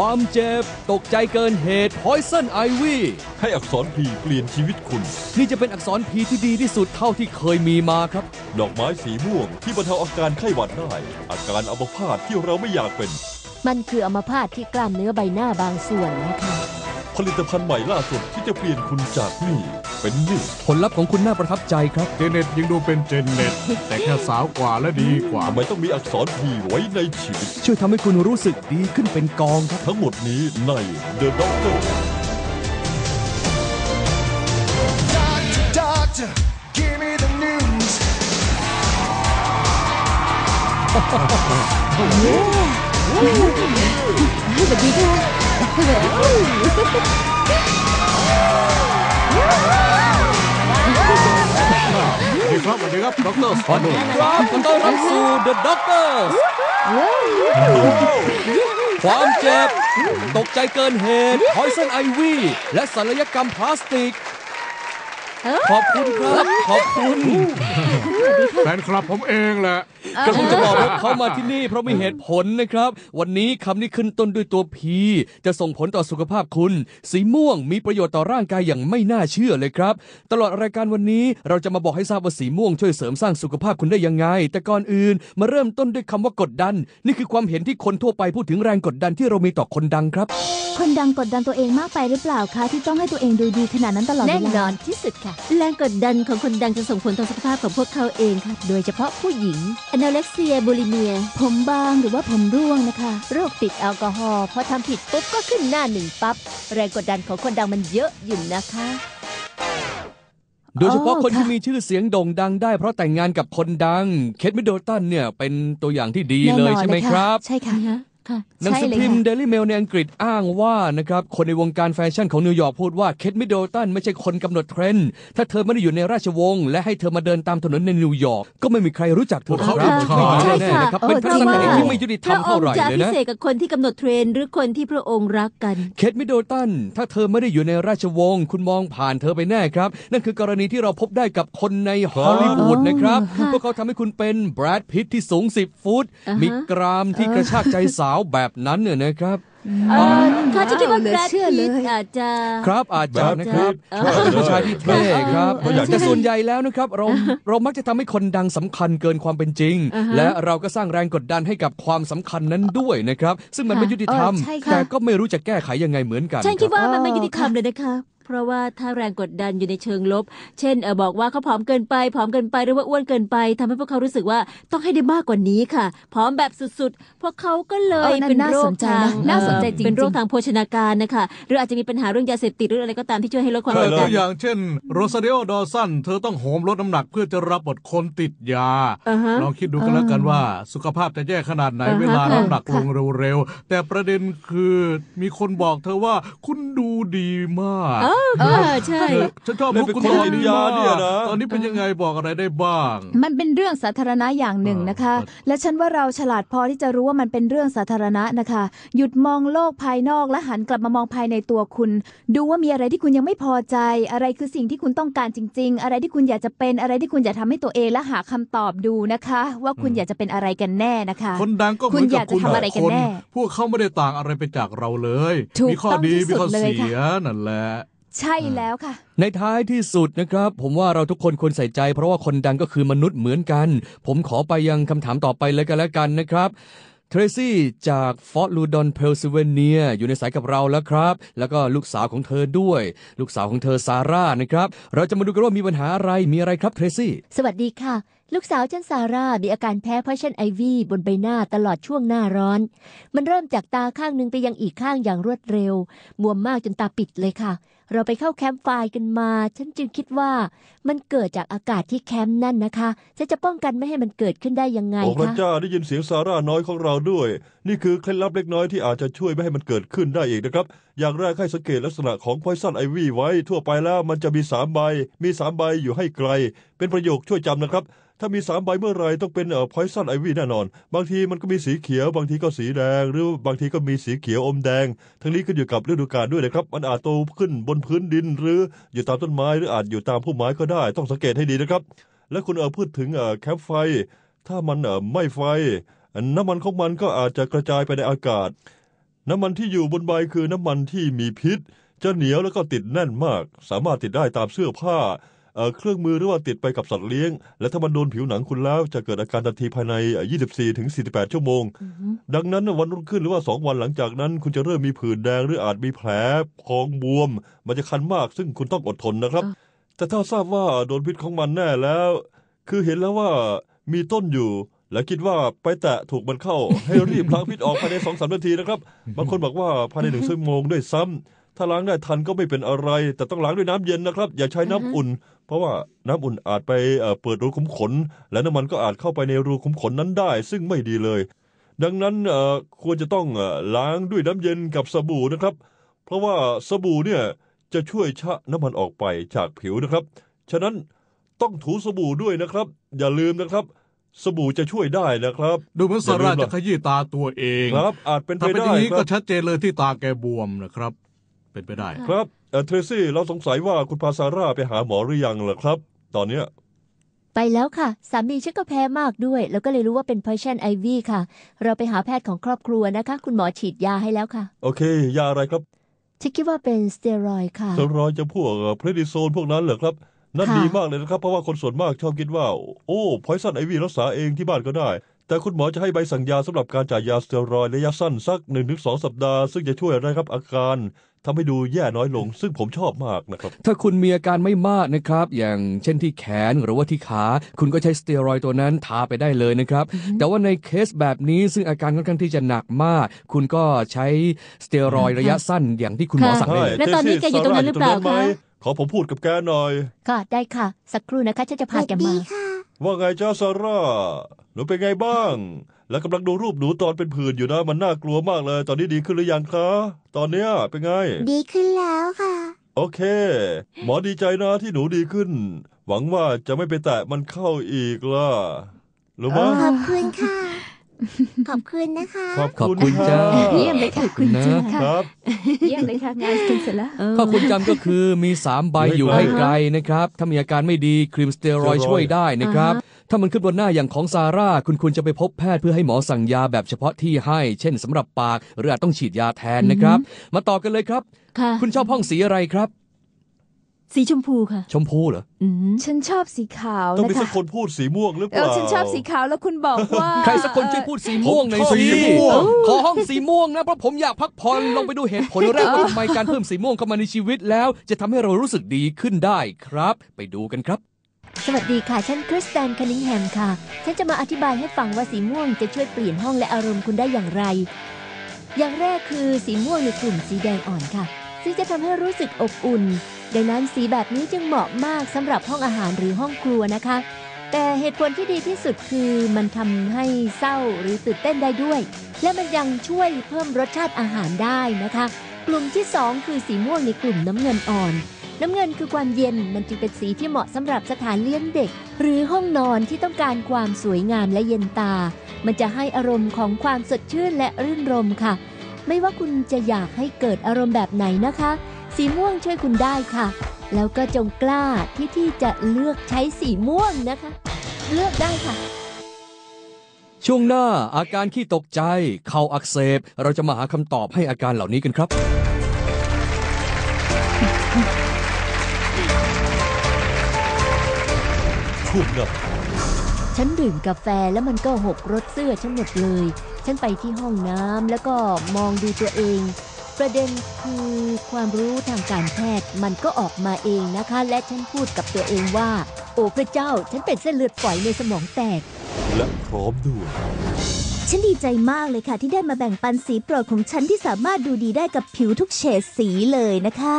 ความเจ็บ ตกใจเกินเหตุ Poison Ivy ให้อักษรพีเปลี่ยนชีวิตคุณ นี่จะเป็นอักษรพีที่ดีที่สุดเท่าที่เคยมีมาครับ ดอกไม้สีม่วงที่บรรเทาอาการไข้หวัดได้ อาการอัมพาตที่เราไม่อยากเป็น มันคืออัมพาตที่กล้ามเนื้อใบหน้าบางส่วนนะคะ ผลิตภัณฑ์ใหม่ล่าสุดที่จะเปลี่ยนคุณจากนี่เป็นนี่ผลลัพธ์ของคุณน่าประทับใจครับ เจเน็ตยังดูเป็นเจนเน็ตแต่แค่สาวกว่าและดีกว่า ทำไมต้องมีอักษรพีไว้ในชีวิต ช่วยทำให้คุณรู้สึกดีขึ้นเป็นกองครับ ทั้งหมดนี้ใน The Doctor Doctor, give me the news. สวัสดีค่ะสวัสดีครับสวัสดีครับดรสขอครับขอต้อนรับสู่ The Doctors ความเจ็บ ตกใจเกินเหตุ Poison Ivy และศัลยกรรมพลาสติก ขอบคุณครับ ขอบคุณ แฟนคลับผมเองแหละก็คงจะบอกว่าเขามาที่นี่ เพราะมีเหตุผลนะครับ วันนี้คำนี้ขึ้นต้นด้วยตัว P จะส่งผลต่อสุขภาพคุณ สีม่วงมีประโยชน์ต่อร่างกายอย่างไม่น่าเชื่อเลยครับ ตลอดรายการวันนี้เราจะมาบอกให้ทราบว่าสีม่วงช่วยเสริมสร้างสุขภาพคุณได้ยังไง แต่ก่อนอื่น มาเริ่มต้นด้วยคำว่ากดดัน นี่คือความเห็นที่คนทั่วไปพูดถึงแรงกดดันที่เรามีต่อคนดังครับ คนดังกดดันตัวเองมากไปหรือเปล่าคะที่ต้องให้ตัวเองดูดีขนาดนั้นตลอดแน่เวนลาอนที่สุดค่ะ แรงกดดันของคนดังจะส่งผลต่อสุขภาพของพวกเขาเองค่ะ โดยเฉพาะผู้หญิง anorexia bulimia ผมบางหรือว่าผมร่วงนะคะ โรคติดแอลกอฮอล์พอทำผิดปุ๊บก็ขึ้นหน้าหนึ่งปั๊บแรงกดดันของคนดังมันเยอะอยู่นะคะโดยเฉพาะอ๋อคนที่ค่ะมีชื่อเสียงโด่งดังได้เพราะแต่งงานกับคนดัง เคทมิดเดิลตันเนี่ยเป็นตัวอย่างที่ดีแน่เลยนอนใช่ไหมเลยครับ ใช่ค่ะ ค่ะหนังใช่สือเลยพิมพ์ค่ะเดลี่เมลในอังกฤษอ้างว่านะครับคนในวงการแฟชั่นของนิวยอร์กพูดว่าเคทมิดเดิลตันไม่ใช่คนกำหนดเทรนด์ถ้าเธอไม่ได้อยู่ในราชวงศ์และให้เธอมาเดินตามถนนในนิวยอร์กก็ไม่มีใครรู้จักเธอหรอกครับใช่ไม่ใช่แน่ๆนะครับเป็นทัศนคติที่ไม่ยุติธรรมเท่าไหร่พระองค์จะเลยพินะ เศษกับคนที่กำหนดเทรนด์หรือคนที่พระองค์รักกัน เคทมิดเดิลตัน ถ้าเธอไม่ได้อยู่ในราชวงศ์ คุณมองผ่านเธอไปแน่ครับ นั่นคือกรณีที่เราพบได้กับคนในฮอลลีวูดนะครับ ค่ะพวกเขาทำให้คุณเป็นแบรดพิตที่สูง 10 ฟุต อ่าฮะมีกรามที่กระชากใจสาวแบบนั้นเนี่ยนะครับเออเขาจะคิดว่าเหลืแบอรดเชื่อเลพิยตอาจจะ ครับอาจจะนะครับเออเป็นผู้ชายที่เท่ครับเออเออแต่ส่วนใหญ่แล้วนะครับเราเรามักจะทำให้คนดังสำคัญเกินความเป็นจริงอ่าฮะและเราก็สร้างแรงกดดันให้กับความสำคัญนั้นด้วยนะครับ ซึ่งมันไม่ยุติธรรมเออใช่ค่ะแต่ก็ไม่รู้จะแก้ไขยังไงเหมือนกัน ฉันคิดรับว่ามันไม่เออยุติธรรมค่ะเลยนะคะ เพราะว่าถ้าแรงกดดันอยู่ในเชิงลบ เช่นเออบอกว่าเขาผอมเกินไปผอมเกินไปหรือว่าอ้วนเกินไปทำให้พวกเขารู้สึกว่าต้องให้ได้มากกว่านี้ค่ะผอมแบบสุดๆ พวกเขาก็เลเอยอนั่นเป็นน่าโรสคนใจทางนะน่าสนใจจริงๆเป็นโรคทางโภชนาการนะคะหรืออาจจะมีปัญหาเรื่องยาเสพติดหรืออะไรก็ตามที่ช่วยให้ลดความใช่กดตัดัวนอย่างเช่นโรซาเดโอดอสันเธอต้องโหมลดน้ำหนักเพื่อจะรับบทคนติดยาอ่าฮะลองคิดดูกันแล้วกันว่าสุขภาพจะแย่ขนาดไหนอ่าฮะเวลาค่ะน้ำหนักลงเร็วๆแต่ประเด็นคือมีคนบอกเธอว่าคุณดูดีมากเออใช่ ฉันชอบเล่มุนกเป็นคุณคนตอนติดนี้ยามากเนี่ยนะตอนนี้เป็นยังไงบอกอะไรได้บ้าง มันเป็นเรื่องสาธารณะอย่างหนึ่งนะคะเออและฉันว่าเราฉลาดพอที่จะรู้ว่ามันเป็นเรื่องสาธารณะนะคะ หยุดมองโลกภายนอกและหันกลับมามองภายในตัวคุณ ดูว่ามีอะไรที่คุณยังไม่พอใจ อะไรคือสิ่งที่คุณต้องการจริง ๆ อะไรที่คุณอยากจะเป็นอะไรที่คุณอยากทำให้ตัวเองและหาคำตอบดูนะคะ ว่าคุณอยากจะเป็นอะไรกันแน่นะคะ คนดังก็เหมือนคุณอกัยาบกจะคุณทำอะไรกันคนแน่พวกเขาไม่ได้ต่างอะไรไปจากเราเลยถูกมีข้อต้องดีที่มีข้อสุดเลยเสียค่ะนั่นแหละ ใช่แล้วค่ะ ในท้ายที่สุดนะครับ ผมว่าเราทุกคนควรใส่ใจ เพราะว่าคนดังก็คือมนุษย์เหมือนกัน ผมขอไปยังคำถามต่อไปเลยกันแล้วกันนะครับเทรซี่จากฟอร์ตลูดอนเพลซิลเวเนียอยู่ในสายกับเราแล้วครับ แล้วก็ลูกสาวของเธอด้วย ลูกสาวของเธอซาร่านะครับ เราจะมาดูกันว่ามีปัญหาอะไรมีอะไรครับเทรซี่ สวัสดีค่ะ ลูกสาวฉันซาร่ามีอาการแพ้พอชันไอวีบนใบหน้าตลอดช่วงหน้าร้อน มันเริ่มจากตาข้างหนึ่งไปยังอีกข้างอย่างรวดเร็วบวมมากจนตาปิดเลยค่ะเราไปเข้าแคมป์ไฟกันมา ฉันจึงคิดว่ามันเกิดจากอากาศที่แคมป์นั่นนะคะ ฉันจะป้องกันไม่ให้มันเกิดขึ้นได้ยังไงโอ้พระคะเจ้าได้ยินเสียงซาร่าน้อยของเราด้วย นี่คือเคล็ดลับเล็กน้อยที่อาจจะช่วยไม่ให้มันเกิดขึ้นได้อีกนะครับ อย่างแรกให้สังเกตลักษณะของพอยซันไอวี่ไว้ ทั่วไปแล้วมันจะมีสามใบ มีสามใบอยู่ให้ไกล เป็นประโยคช่วยจำนะครับ ถ้ามีสามใบเมื่อไรต้องเป็นเอ่อพอยซันไอวี่แน่นอน บางทีมันก็มีสีเขียว บางทีก็สีแดง หรือบางทีก็มีสีเขียวอมแดง ทั้งนี้ขึ้นอยู่กับฤดูกาลด้วยนะครับ มันอาจโตขึ้นบนนพื้นดิน หรืออยู่ตามต้นไม้หรืออาจอยู่ตามพุ่มไม้ก็ได้ ต้องสังเกตให้ดีนะครับ และคุณเออพูดถึงแคมป์ไฟ ถ้ามันไม่ไฟ น้ำมันของมันก็อาจจะกระจายไปในอากาศ น้ำมันที่อยู่บนใบคือน้ำมันที่มีพิษ จะเหนียวแล้วก็ติดแน่นมาก สามารถติดได้ตามเสื้อผ้า เอ่อเครื่องมือหรือว่าติดไปกับสัตว์เลี้ยง และถ้ามันโดนผิวหนังคุณแล้วจะเกิดอาการทันทีภายใน 24 ถึง 48 ชั่วโมง ดังนั้นวันรุ่งขึ้นหรือว่า 2 วันหลังจากนั้น คุณจะเริ่มมีผื่นแดงหรืออาจมีแผลพองบวม มันจะคันมากซึ่งคุณต้องอดทนนะครับ แต่ถ้าทราบว่าโดนพิษของมันแน่แล้ว คือเห็นแล้วว่ามีต้นอยู่และคิดว่าไปแตะถูกมันเข้าให้รีบล้างพิษออกภายในสองสามนาทีนะครับ บางคนบอกว่าภายในหนึ่งชั่วโมงด้วยซ้ำถ้าล้างได้ทันก็ไม่เป็นอะไร แต่ต้องล้างด้วยน้ำเย็นนะครับ อย่าใช้น้ำอุ่น เพราะว่าน้ำอุ่นอาจไปเอ่อเปิดรูขุมขน และน้ำมันก็อาจเข้าไปในรูขุมขนนั้นได้ ซึ่งไม่ดีเลย ดังนั้นเอ่อควรจะต้องเอ่อล้างด้วยน้ำเย็นกับสบู่นะครับ เพราะว่าสบู่เนี่ยจะช่วยชะน้ำมันออกไปจากผิวนะครับ ฉะนั้นต้องถูสบู่ด้วยนะครับ อย่าลืมนะครับ สบู่จะช่วยได้นะครับ ดูเหมือนซาร่าจะขยี้ตาตัวเองครับอาจเป็นไปถ้าเป็นอได้ย่างนี้คก็รับชัดเจนเลยที่ตาแกบวมนะครับ เป็นไปได้ ครับ เอ่อเทรซี่ เราสงสัยว่าคุณพาซาร่าไปหาหมอหรือยังล่ะครับ ตอนเนี้ย ไปแล้วค่ะ สามีฉันก็แพ้มากด้วย แล้วก็เลยรู้ว่าเป็น poison ivy ค่ะ เราไปหาแพทย์ของครอบครัวนะคะ คุณหมอฉีดยาให้แล้วค่ะโอเค ยาอะไรครับฉันคิดว่าเป็นสเตียรอยด์ค่ะ สเตอรอยด์จะพวกเพรดิโซนพวกนั้นเหรอครับ นั่นค่ะ ดีมากเลยนะครับ เพราะว่าคนส่วนมากชอบคิดว่า โอ้ พอยซันไอวีรักษาเองที่บ้านก็ได้ แต่คุณหมอจะให้ใบสั่งยาสำหรับการจ่ายยาสเตียรอยด์ระยะสั้นสัก1นถึงสสัปดาห์ ซึ่งจะช่วยระงับอาการทำให้ดูแย่น้อยลง ซึ่งผมชอบมากนะครับ ถ้าคุณมีอาการไม่มากนะครับ อย่างเช่นที่แขนหรือว่าที่ขา คุณก็ใช้สเตียรอยด์ตัวนั้นทาไปได้เลยนะครับ แต่ว่าในเคสแบบนี้ซึ่งอาการค่อนข้างที่จะหนักมาก คุณก็ใช้สเตียรอยด์ระยะสั้นอย่างที่คุณหมอค่ะสั่งได้เลย แล้วตอนนี้แกอยู่ตรงนั้นหรือเปล่าซร่คะยู่ตงไหมขอผมพูดกับแกหน่อย ค่ะ ได้ค่ะ สักครู่นะคะฉันจะพาแกมา ว่าไงจ้าซาร่าหนูเป็นไงบ้าง แล้วกำลังดูรูปหนูตอนเป็นผื่นอยู่นะ มันน่ากลัวมากเลย ตอนนี้ดีขึ้นหรือยังคะ ตอนเนี้ยเป็นไง ดีขึ้นแล้วค่ะ โอเค หมอดีใจนะที่หนูดีขึ้น หวังว่าจะไม่ไปแตะมันเข้าอีกล่ะรู้ไหมขอบคุณค่ะ ขอบคุณนะคะขอบขอบคุณคุณค่ะจ้า เยี่ยมเลยค่ะคุณนะจริงคค่ะรับ เยี่ยมเลยค่ะงานกันเสร็จแล้วถ้าคุณจำก็คือมี 3 ใบอยู่ให้ไกลนะครับ ถ้ามีอาการไม่ดีครีมสเตียรอยด์ช่วยได้นะครับ ถ้ามันขึ้นบนหน้าอย่างของซาร่า คุณควรจะไปพบแพทย์เพื่อให้หมอสั่งยาแบบเฉพาะที่ให้ เช่นสำหรับปาก หรืออาจต้องฉีดยาแทนนะครับ มาต่อกันเลยครับ ค่ะ คุณชอบห้องสีอะไรครับ สีชมพูค่ะ ชมพูเหรออืมฉันชอบสีขาวต้องนะมีสักคะคนพูดสีม่วงหรือเปเออล่า ฉันชอบสีขาวแล้วคุณบอกว่าใครสักคนช่วยพูดสีม่วงหน่อยผมชอบสิสีม่วง ขอห้องสีม่วงนะเพราะผมอยากพักผ่อนลองไปดูเหตุผลแรกว่าทำไมการเพิ่มสีม่วงเข้ามาในชีวิตแล้ว จะทำให้เรารู้สึกดีขึ้นได้ครับ ไปดูกันครับ สวัสดีค่ะ ฉันคริสตันคนิงแฮมค่ะ ฉันจะมาอธิบายให้ฟังว่าสีม่วงจะช่วยเปลี่ยนห้องและอารมณ์คุณได้อย่างไร อย่างแรกคือสีม่วงในกลุ่มสีแดงอ่อนค่ะ ซึ่งจะทำให้รู้สึกอบอุ่น ดังนั้นสีแบบนี้จึงเหมาะมากสำหรับห้องอาหารหรือห้องครัวนะคะ แต่เหตุผลที่ดีที่สุดคือมันทำให้เศร้าหรือตื่นเต้นได้ด้วย และมันยังช่วยเพิ่มรสชาติอาหารได้นะคะ กลุ่มที่สองคือสีม่วงในกลุ่มน้ำเงินอ่อน น้ำเงินคือความเย็นมันจึงเป็นสีที่เหมาะสำหรับสถานเลี้ยงเด็ก หรือห้องนอนที่ต้องการความสวยงามและเย็นตา มันจะให้อารมณ์ของความสดชื่นและรื่นรมค่ะ ไม่ว่าคุณจะอยากให้เกิดอารมณ์แบบไหนนะคะ สีม่วงช่วยคุณได้ค่ะ แล้วก็จงกล้าที่ที่จะเลือกใช้สีม่วงนะคะ เลือกได้ค่ะ ช่วงหน้าอาการขี้ตกใจ เข่าอักเสบ เราจะมาหาคำตอบให้อาการเหล่านี้กันครับ ช่วงหน้าฉันดื่มกาแฟแล้วมันก็หกรถเสื้อฉันหมดเลย ฉันไปที่ห้องน้ำแล้วก็มองดูตัวเอง ประเด็นคือความรู้ทางการแพทย์มันก็ออกมาเองนะคะ และฉันพูดกับตัวเองว่า โอ้พระเจ้าฉันเป็นเส้นเลือดฝอยในสมองแตก และพร้อมด้วยฉันดีใจมากเลยค่ะ ที่ได้มาแบ่งปันสีโปรดของฉันที่สามารถดูดีได้กับผิวทุกเฉดสีเลยนะคะ